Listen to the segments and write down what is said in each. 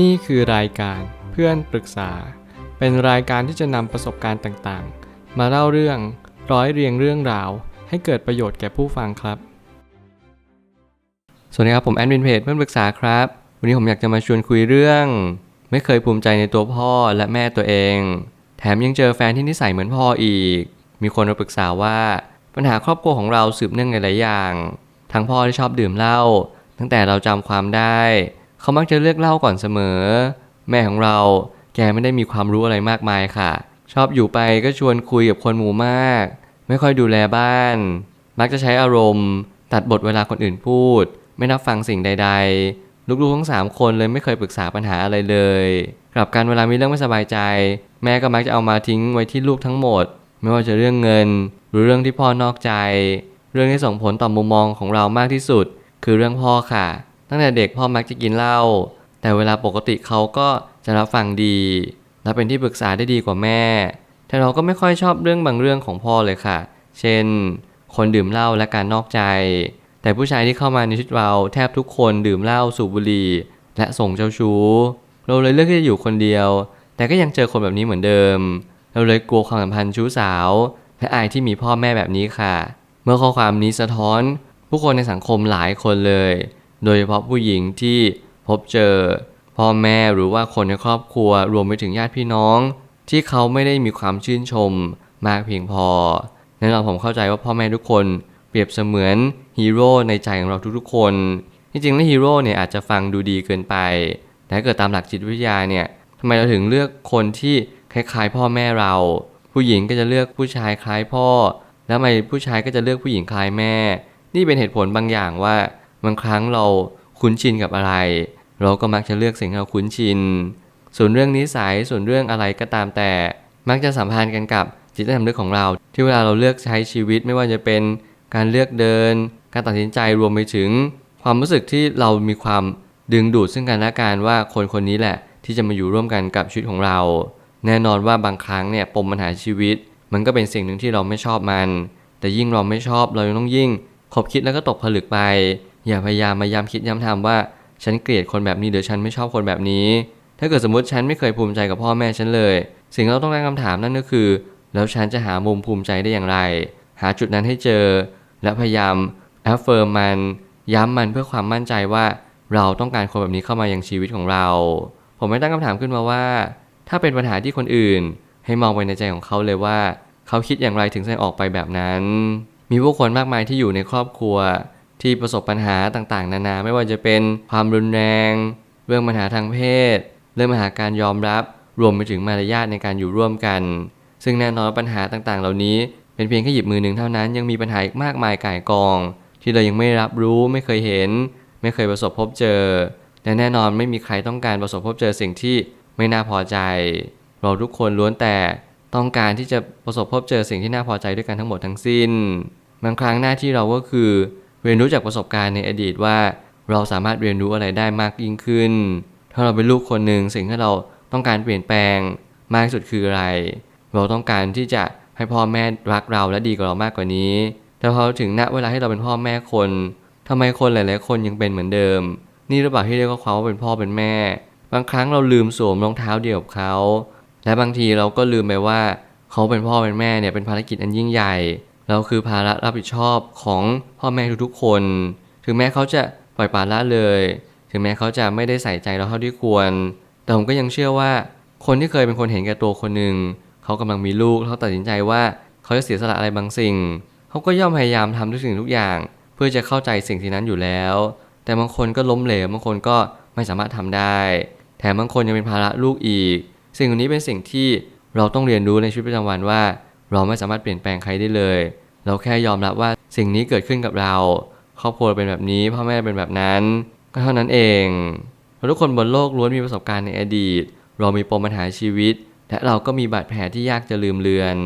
นี่คือรายการเพื่อนปรึกษา เป็นรายการที่จะนำประสบการณ์ต่างๆ มาเล่าเรื่องร้อยเรียงเรื่องราว ให้เกิดประโยชน์แก่ผู้ฟังครับ สวัสดีครับผมแอดมินเพจเพื่อนปรึกษาครับ วันนี้ผมอยากจะมาชวนคุยเรื่อง ไม่เคยภูมิใจในตัวพ่อและแม่ตัวเอง แถมยังเจอแฟนที่นิสัยเหมือนพ่ออีก มีคนมาปรึกษาว่าปัญหาครอบครัวของเราสืบเนื่องในหลายอย่าง ทั้งพ่อที่ชอบดื่มเหล้าตั้งแต่เราจำความได้ เขามักจะเลือกเล้าก่อนเสมอ แม่ของเราแกไม่ได้มีความรู้อะไรมากมายค่ะ ชอบอยู่ไปก็ชวนคุยกับคนหมู่มาก ไม่ค่อยดูแลบ้าน มักจะใช้อารมณ์ ตัดบทเวลาคนอื่นพูด ไม่รับฟังสิ่งใด ๆ ลูกๆทั้งสามคนเลยไม่เคยปรึกษาปัญหาอะไรเลยกลับกันเวลามีเรื่องไม่สบายใจ แม่ก็มักจะเอามาทิ้งไว้ที่ลูกทั้งหมด ไม่ว่าจะเรื่องเงิน หรือเรื่องที่พ่อนอกใจ เรื่องที่ส่งผลต่อมุมมองของเรามากที่สุด คือเรื่องพ่อค่ะ ตั้งแต่เด็กพ่อมักจะกินเหล้าแต่เวลาปกติเขาก็จะรับฟังดี และเป็นที่ปรึกษาได้ดีกว่าแม่ แต่เราก็ไม่ค่อยชอบเรื่องบางเรื่องของพ่อเลยค่ะ เช่น คนดื่มเหล้าและการนอกใจ แต่ผู้ชายที่เข้ามาในชีวิตเราแทบทุกคนดื่มเหล้าสูบบุหรี่และส่งเจ้าชู้ เราเลยเลือกที่จะอยู่คนเดียว แต่ก็ยังเจอคนแบบนี้เหมือนเดิม เราเลยกลัวความสัมพันธ์ชู้สาว และอายที่มีพ่อแม่แบบนี้ค่ะ เมื่อข้อความนี้สะท้อน ผู้คนในสังคมหลายคนเลย โดยเฉพาะผู้หญิงที่พบเจอพ่อแม่หรือว่าคนในครอบครัวรวมไปถึงญาติพี่น้อง ที่เขาไม่ได้มีความชื่นชมมากเพียงพอแน่นอนผมเข้าใจว่าพ่อแม่ทุกคนเปรียบเสมือนฮีโร่ในใจของเราทุกๆคน จริงๆแล้วฮีโร่เนี่ยอาจจะฟังดูดีเกินไป แต่เกิดตามหลักจิตวิทยาเนี่ยทำไมเราถึงเลือกคนที่คล้ายๆ พ่อแม่เรา ผู้หญิงก็จะเลือกผู้ชายคล้ายพ่อ แล้วทำไมผู้ชายก็จะเลือกผู้หญิงคล้ายแม่ นี่เป็นเหตุผลบางอย่างว่า บางครั้งเราคุ้นชินกับอะไร เราก็มักจะเลือกสิ่งที่เราคุ้นชิน ส่วนเรื่องนิสัยส่วนเรื่องอะไรก็ตามแต่ มักจะสัมพันธ์กันกับจิตใต้สำนึกของเรา ที่เวลาเราเลือกใช้ชีวิตไม่ว่าจะเป็นการเลือกเดิน การตัดสินใจรวมไปถึง ความรู้สึกที่เรามีความดึงดูดซึ่งกันและกันว่าคนคนนี้แหละ ที่จะมาอยู่ร่วมกันกับชีวิตของเรา แน่นอนว่าบางครั้งเนี่ยปมปัญหาชีวิต มันก็เป็นสิ่งหนึ่งที่เราไม่ชอบมัน แต่ยิ่งเราไม่ชอบเรายังต้องยิ่งคบคิดแล้วก็ตกผลึกไป อย่าพยายามมาย้ำคิดย้ำทำว่าฉันเกลียดคนแบบนี้หรือฉันไม่ชอบคนแบบนี้ ถ้าเกิดสมมติฉันไม่เคยภูมิใจกับพ่อแม่ฉันเลย สิ่งที่เราต้องตั้งคำถามนั่นก็คือ แล้วฉันจะหามุมภูมิใจได้อย่างไร หาจุดนั้นให้เจอ และพยายามแอฟเฟิร์มมันย้ำมันเพื่อความมั่นใจว่าเราต้องการคนแบบนี้เข้ามาอย่างชีวิตของเรา ผมไม่ตั้งคำถามขึ้นมาว่า ถ้าเป็นปัญหาที่คนอื่น ให้มองไปในใจของเขาเลยว่า เขาคิดอย่างไรถึงแสดงออกไปแบบนั้น มีผู้คนมากมายที่อยู่ในครอบครัว ที่ประสบปัญหาต่างๆ นานาไม่ว่าจะเป็นความรุนแรง เรื่องปัญหาทางเพศ เรื่องปัญหาการยอมรับ รวมไปถึงมารยาทในการอยู่ร่วมกัน ซึ่งแน่นอนปัญหาต่างๆ เหล่านี้เป็นเพียงแค่หยิบมือหนึ่งเท่านั้นยังมีปัญหาอีกมากมายก่ายกอง ที่เรายังไม่รับรู้ไม่เคยเห็น ไม่เคยประสบพบเจอและแน่นอนไม่มีใครต้องการประสบพบเจอสิ่งที่ไม่น่าพอใจ เราทุกคนล้วนแต่ต้องการที่จะประสบพบเจอสิ่งที่น่าพอใจด้วยกันทั้งหมดทั้งสิ้น บางครั้งหน้าที่เราก็คือ เรียนรู้จากประสบการณ์ในอดีตว่าเราสามารถเรียนรู้อะไรได้มากยิ่งขึ้น ถ้าเราเป็นลูกคนหนึ่งสิ่งที่เราต้องการเปลี่ยนแปลงมากที่สุดคืออะไร เราต้องการที่จะให้พ่อแม่รักเราและดีกับเรามากกว่านี้ แต่พอถึงณเวลาที่เราเป็นพ่อแม่คนทำไมคนหลาย ๆ คนยังเป็นเหมือนเดิม นี่หรือเปล่าที่เรียกว่าเขาว่าเป็นพ่อเป็นแม่ บางครั้งเราลืมสวมรองเท้าเดียวกับเขา และบางทีเราก็ลืมไปว่า เขาเป็นพ่อเป็นแม่เนี่ยเป็นภารกิจอันยิ่งใหญ่ เราคือภาระรับผิดชอบของพ่อแม่ทุกๆคน ถึงแม้เขาจะปล่อยปละละเลย ถึงแม้เขาจะไม่ได้ใส่ใจเราเท่าที่ควร แต่ผมก็ยังเชื่อว่า คนที่เคยเป็นคนเห็นแก่ตัวคนหนึ่งเขากำลังมีลูกเขาตัดสินใจว่าเขาจะเสียสละอะไรบางสิ่ง เขาก็ย่อมพยายามทำทุกสิ่งทุกอย่าง เพื่อจะเข้าใจสิ่งที่นั้นอยู่แล้ว แต่บางคนก็ล้มเหลวบางคนก็ไม่สามารถทำได้ แถมบางคนยังเป็นภาระลูกอีก สิ่งนี้เป็นสิ่งที่เราต้องเรียนรู้ในชีวิตประจำวันว่า เราไม่สามารถเปลี่ยนแปลงใครได้เลย เราแค่ยอมรับว่าสิ่งนี้เกิดขึ้นกับเรา ครอบครัวเป็นแบบนี้ พ่อแม่เป็นแบบนั้น ก็เท่านั้นเองเราทุกคนบนโลกล้วนมีประสบการณ์ในอดีต เรามีปมปัญหาชีวิต และเราก็มีบาดแผลที่ยากจะลืมเลือน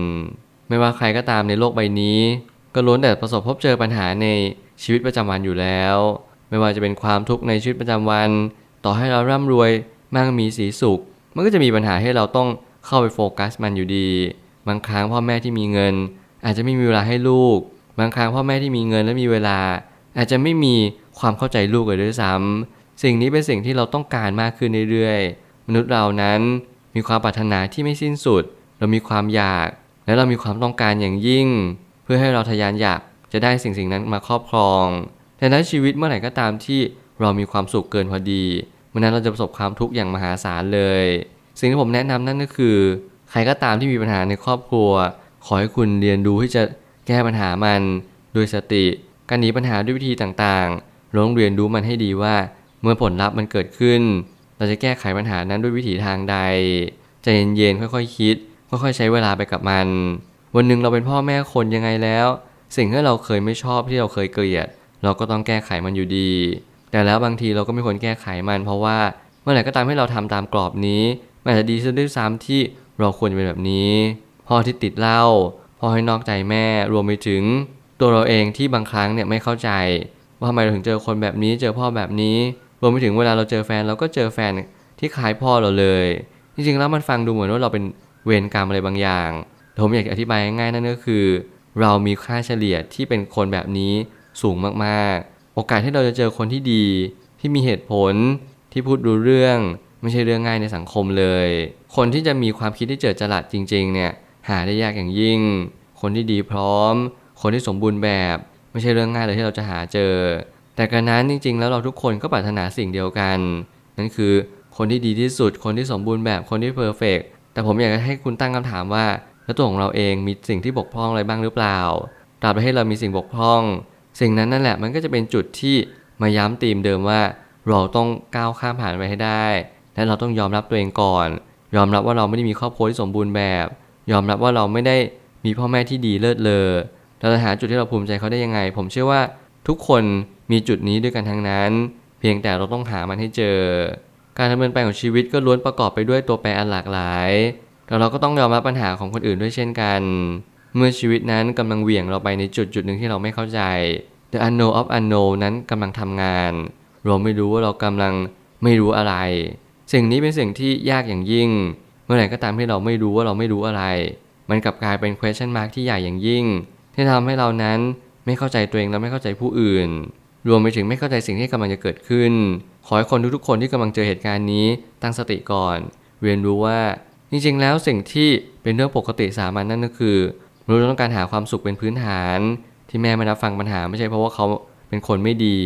ไม่ว่าใครก็ตามในโลกใบนี้ ก็ล้วนแต่ประสบพบเจอปัญหาในชีวิตประจำวันอยู่แล้ว ไม่ว่าจะเป็นความทุกข์ในชีวิตประจำวัน ต่อให้เราร่ำรวยมั่งมีสีสุข มันก็จะมีปัญหาให้เราต้องเข้าไปโฟกัสมันอยู่ดี บางครั้งพ่อแม่ที่มีเงิน อาจจะไม่มีเวลาให้ลูก บางครั้งพ่อแม่ที่มีเงินและมีเวลา อาจจะไม่มีความเข้าใจลูกเลยด้วยซ้ำสิ่งนี้เป็นสิ่งที่เราต้องการมากขึ้นเรื่อยๆ มนุษย์เรานั้นมีความปรารถนาที่ไม่สิ้นสุด เรามีความอยาก และเรามีความต้องการอย่างยิ่ง เพื่อให้เราทะยานอยากจะได้สิ่งสิ่งนั้นมาครอบครองแต่ในชีวิตเมื่อไหร่ก็ตามที่เรามีความสุขเกินพอดีเมื่อนั้นเราจะประสบความทุกข์อย่างมหาศาลเลย สิ่งที่ผมแนะนำนั่นก็คือ ใครก็ตามที่มีปัญหาในครอบครัว ขอให้คุณเรียนรู้ที่จะแก้ปัญหามันด้วยสติ การหนีปัญหาด้วยวิธีต่างๆเราต้องเรียนรู้มันให้ดีว่า เมื่อผลลัพธ์มันเกิดขึ้น เราจะแก้ไขปัญหานั้นด้วยวิถีทางใดใจเย็นๆค่อยๆคิด ค่อยๆใช้เวลาไปกับมัน วันหนึ่งเราเป็นพ่อแม่คนยังไงแล้ว สิ่งที่เราเคยไม่ชอบที่เราเคยเกลียด เราก็ต้องแก้ไขมันอยู่ดี แต่แล้วบางทีเราก็ไม่ควรแก้ไขมัน เพราะว่าเมื่อไหร่ก็ตามให้เราทำตามกรอบนี้มันอาจจะดีซะด้วยซ้ำที่ เราควรจะเป็นแบบนี้ พ่อที่ติดเหล้าพ่อให้นอกใจแม่รวมไปถึง ตัวเราเองที่บางครั้งเนี่ยไม่เข้าใจ ว่าทำไมเราถึงเจอคนแบบนี้ เจอพ่อแบบนี้ รวมไปถึงเวลาเราเจอแฟนเราก็เจอแฟนที่คล้ายพ่อเราเลย จริงๆแล้วมันฟังดูเหมือนว่าเราเป็นเวรกรรมอะไรบางอย่างผมอยากจะอธิบายง่ายๆนั่นก็คือ เรามีค่าเฉลี่ยที่เป็นคนแบบนี้สูงมากๆ โอกาสที่เราจะเจอคนที่ดีที่มีเหตุผลที่พูดรู้เรื่อง ไม่ใช่เรื่องง่ายในสังคมเลย คนที่จะมีความคิดที่เจิดจรัสจริงๆเนี่ยหาได้ยากอย่างยิ่ง คนที่ดีพร้อม คนที่สมบูรณ์แบบ ไม่ใช่เรื่องง่ายเลยที่เราจะหาเจอ แต่การนั้นจริง ๆ แล้วเราทุกคนก็ปรารถนาสิ่งเดียวกัน นั่นคือคนที่ดีที่สุด คนที่สมบูรณ์แบบ คนที่เพอร์เฟกแต่ผมอยากจะให้คุณตั้งคำถามว่า แล้วตัวของเราเองมีสิ่งที่บกพร่องอะไรบ้างหรือเปล่า ตราบใดให้เรามีสิ่งบกพร่อง สิ่งนั้นนั่นแหละมันก็จะเป็นจุดที่มาย้ำธีมเดิมว่า เราต้องก้าวข้ามผ่านไปให้ได้ และเราต้องยอมรับตัวเองก่อน ยอมรับว่าเราไม่ได้มีครอบครัวที่สมบูรณ์แบบ ยอมรับว่าเราไม่ได้มีพ่อแม่ที่ดีเลิศเลอเราจะหาจุดที่เราภูมิใจเขาได้ยังไง ผมเชื่อว่าทุกคนมีจุดนี้ด้วยกันทั้งนั้น เพียงแต่เราต้องหามันให้เจอ การดำเนินไปของชีวิตก็ล้วนประกอบไปด้วยตัวแปรอันหลากหลายแต่เราก็ต้องยอมรับปัญหาของคนอื่นด้วยเช่นกัน เมื่อชีวิตนั้นกำลังเหวี่ยงเราไปในจุดจุดหนึ่งที่เราไม่เข้าใจ The unknown of unknown นั้นกำลังทำงาน เราไม่รู้ว่าเรากำลังไม่รู้อะไร สิ่งนี้เป็นสิ่งที่ยากอย่างยิ่ง เมื่อไหร่ก็ตามที่เราไม่รู้ว่าเราไม่รู้อะไร มันกลับกลายเป็น question mark ที่ใหญ่อย่างยิ่ง ที่ทำให้เรานั้นไม่เข้าใจตัวเองและไม่เข้าใจผู้อื่น รวมไปถึงไม่เข้าใจสิ่งที่กำลังจะเกิดขึ้น ขอให้คนทุกๆคนที่กำลังเจอเหตุการณ์นี้ตั้งสติก่อน เรียนรู้ว่า จริงๆ แล้วสิ่งที่เป็นเรื่องปกติสามัญนั่นก็คือมนุษย์ต้องการหาความสุขเป็นพื้นฐาน ที่แม่ไม่รับฟังปัญหาไม่ใช่เพราะว่าเขาเป็นคนไม่ดี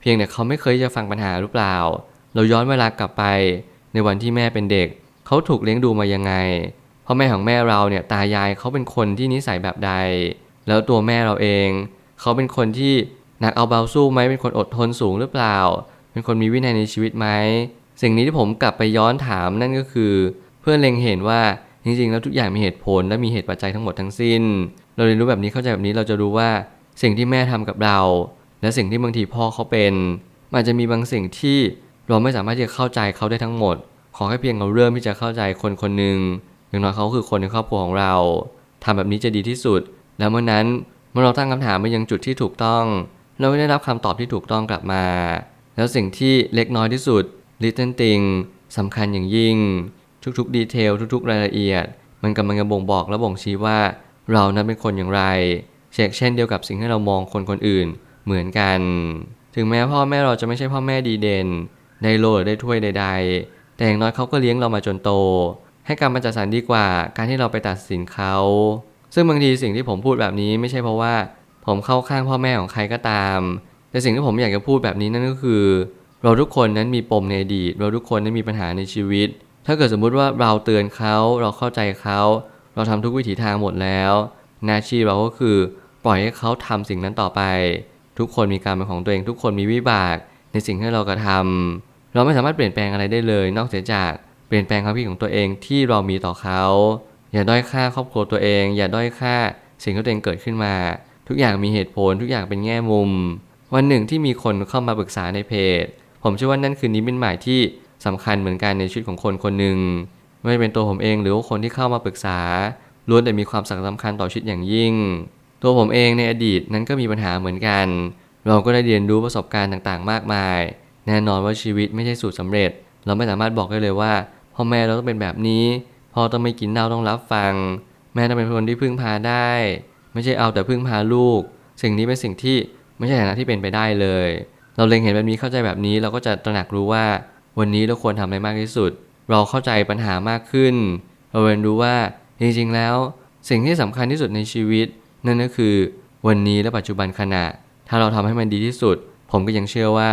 เพียงแต่เขาไม่เคยจะฟังปัญหาหรือเปล่า เราย้อนเวลากลับไป ในวันที่แม่เป็นเด็ก เขาถูกเลี้ยงดูมายังไงพ่อแม่ของแม่เราเนี่ยตายายเขาเป็นคนที่นิสัยแบบใด แล้วตัวแม่เราเอง เขาเป็นคนที่หนักเอาเบาสู้ไหมเป็นคนอดทนสูงหรือเปล่า เป็นคนมีวินัยในชีวิตไหมสิ่งนี้ที่ผมกลับไปย้อนถามนั่นก็คือ เพื่อเล็งเห็นว่าจริงๆแล้วทุกอย่างมีเหตุผลและมีเหตุปัจจัยทั้งหมดทั้งสิ้น เราเรียนรู้แบบนี้เข้าใจแบบนี้เราจะรู้ว่าสิ่งที่แม่ทำกับเรา และสิ่งที่บางทีพ่อเขาเป็นมันอาจจะมีบางสิ่งที่ เราไม่สามารถที่จะเข้าใจเขาได้ทั้งหมด ขอแค่เพียงเราเริ่มที่จะเข้าใจคนคนหนึ่งอย่างน้อยเขาคือคนในครอบครัวของเราทำแบบนี้จะดีที่สุด แล้วเมื่อนั้นเมื่อเราตั้งคำถามไปยังจุดที่ถูกต้อง เราไม่ได้รับคำตอบที่ถูกต้องกลับมา แล้วสิ่งที่เล็กน้อยที่สุด little thing สำคัญอย่างยิ่ง ทุกๆดีเทลทุกๆ รายละเอียด มันกำลังจะบ่งบอกและบ่งชี้ว่า เรานั้นเป็นคนอย่างไรเช็คเช่นเดียวกับสิ่งที่เรามองคนคนอื่นเหมือนกัน ถึงแม้พ่อแม่เราจะไม่ใช่พ่อแม่ดีเด่น ได้โลหรือได้ถ้วยใด ๆ แต่อย่างน้อยเขาก็เลี้ยงเรามาจนโต ให้การมาจัดสรรดีกว่าการที่เราไปตัดสินเขา ซึ่งบางทีสิ่งที่ผมพูดแบบนี้ไม่ใช่เพราะว่า ผมเข้าข้างพ่อแม่ของใครก็ตาม แต่สิ่งที่ผมอยากจะพูดแบบนี้นั่นก็คือ เราทุกคนนั้นมีปมในอดีตเราทุกคนนั้นมีปัญหาในชีวิต ถ้าเกิดสมมุติว่าเราเตือนเขาเราเข้าใจเขาเราทำทุกวิถีทางหมดแล้วหน้าที่เราก็คือปล่อยให้เขาทำสิ่งนั้นต่อไป ทุกคนมีการเป็นของตัวเอง ทุกคนมีวิบากในสิ่งที่เรากระทำ เราไม่สามารถเปลี่ยนแปลงอะไรได้เลย นอกจากเปลี่ยนแปลงความคิดของตัวเองที่เรามีต่อเขา อย่าด้อยค่าครอบครัวตัวเอง อย่าด้อยค่าสิ่งที่ตัวเองเกิดขึ้นมา ทุกอย่างมีเหตุผลทุกอย่างเป็นแง่มุม วันหนึ่งที่มีคนเข้ามาปรึกษาในเพจ ผมเชื่อว่านั่นคือนิมิตหมายที่สำคัญเหมือนกันในชีวิตของคนคนหนึ่งไม่เป็นตัวผมเองหรือว่าคนที่เข้ามาปรึกษาล้วนแต่มีความสำคัญต่อชีวิตอย่างยิ่ง ตัวผมเองในอดีตนั้นก็มีปัญหาเหมือนกัน เราก็ได้เรียนรู้ประสบการณ์ต่างๆ มากมาย แน่นอนว่าชีวิตไม่ใช่สูตรสำเร็จ เราไม่สามารถบอกได้เลยว่าพ่อแม่เราต้องเป็นแบบนี้พ่อต้องไม่กินเหล้าต้องรับฟัง แม่ต้องเป็นคนที่พึ่งพาได้ ไม่ใช่เอาแต่พึ่งพาลูก สิ่งนี้เป็นสิ่งที่ไม่ใช่ฐานะที่เป็นไปได้เลย เราเล็งเห็นแบบนี้เข้าใจแบบนี้เราก็จะตระหนักรู้ว่า วันนี้เราควรทำอะไรมากที่สุด เราเข้าใจปัญหามากขึ้น เราเรียนรู้ว่าจริงๆแล้ว สิ่งที่สำคัญที่สุดในชีวิต นั่นก็คือวันนี้และปัจจุบันขณะ ถ้าเราทำให้มันดีที่สุด ผมก็ยังเชื่อว่า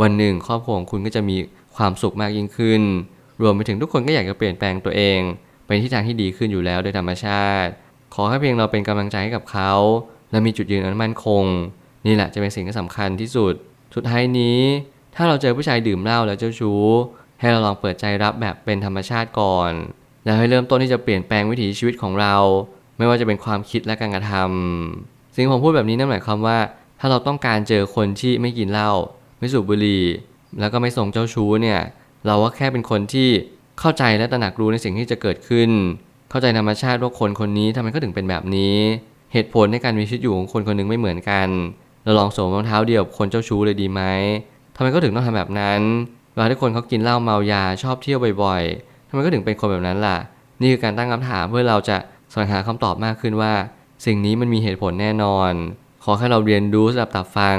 วันหนึ่งครอบครัวของคุณก็จะมีความสุขมากยิ่งขึ้น รวมไปถึงทุกคนก็อยากจะเปลี่ยนแปลงตัวเองไปในทิศทางที่ดีขึ้นอยู่แล้วโดยธรรมชาติ ขอแค่เพียงเราเป็นกำลังใจให้กับเขา และมีจุดยืนอันมั่นคง นี่แหละจะเป็นสิ่งที่สำคัญที่สุด สุดท้ายนี้ ถ้าเราเจอผู้ชายดื่มเหล้าแล้วเจ้าชู้ ให้เราลองเปิดใจรับแบบเป็นธรรมชาติก่อน แล้วให้เริ่มต้นที่จะเปลี่ยนแปลงวิถีชีวิตของเรา ไม่ว่าจะเป็นความคิดและการกระทำสิ่งผมพูดแบบนี้นั่นหมายความว่า ถ้าเราต้องการเจอคนที่ไม่กินเหล้า ไม่สูบบุหรี่แล้วก็ไม่ส่งเจ้าชู้เนี่ย เราก็แค่เป็นคนที่เข้าใจและตระหนักรู้ในสิ่งที่จะเกิดขึ้น เข้าใจธรรมชาติว่าคนคนนี้ทำไมเขาถึงเป็นแบบนี้ เหตุผลในการมีชีวิตอยู่ของคนคนหนึงไม่เหมือนกัน เราลองสวมรองเท้าเดียวกับคนเจ้าชู้เลยดีไหมทำไมเขาถึงต้องทำแบบนั้นเวลาที่คนเขากินเหล้าเมายาชอบเที่ยวบ่อยๆทำไมเขาถึงเป็นคนแบบนั้นล่ะ นี่คือการตั้งคำถามเพื่อเราจะสวงหาคำตอบมากขึ้นว่า สิ่งนี้มันมีเหตุผลแน่นอน ขอแค่เราเรียนรู้สดับตับฟัง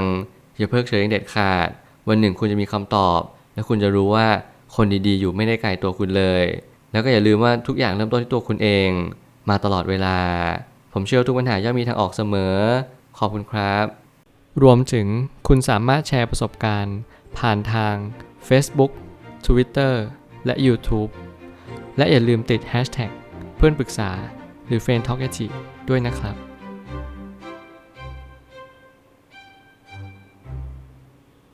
อย่าเพิกเฉยอย่างเด็ดขาด วันหนึ่งคุณจะมีคำตอบ และคุณจะรู้ว่าคนดีๆ อยู่ไม่ได้ไกลตัวคุณเลย แล้วก็อย่าลืมว่าทุกอย่างเริ่มต้นที่ตัวคุณเอง มาตลอดเวลา ผมเชื่อทุกปัญหาย่อมมีทางออกเสมอ ขอบคุณครับ รวมถึงคุณสามารถแชร์ประสบการณ์ ผ่านทาง Facebook Twitter และ YouTube และอย่าลืมติด Hashtag เพื่อนปรึกษาหรือ f r ร e n d t a l k a ด้วยนะครับ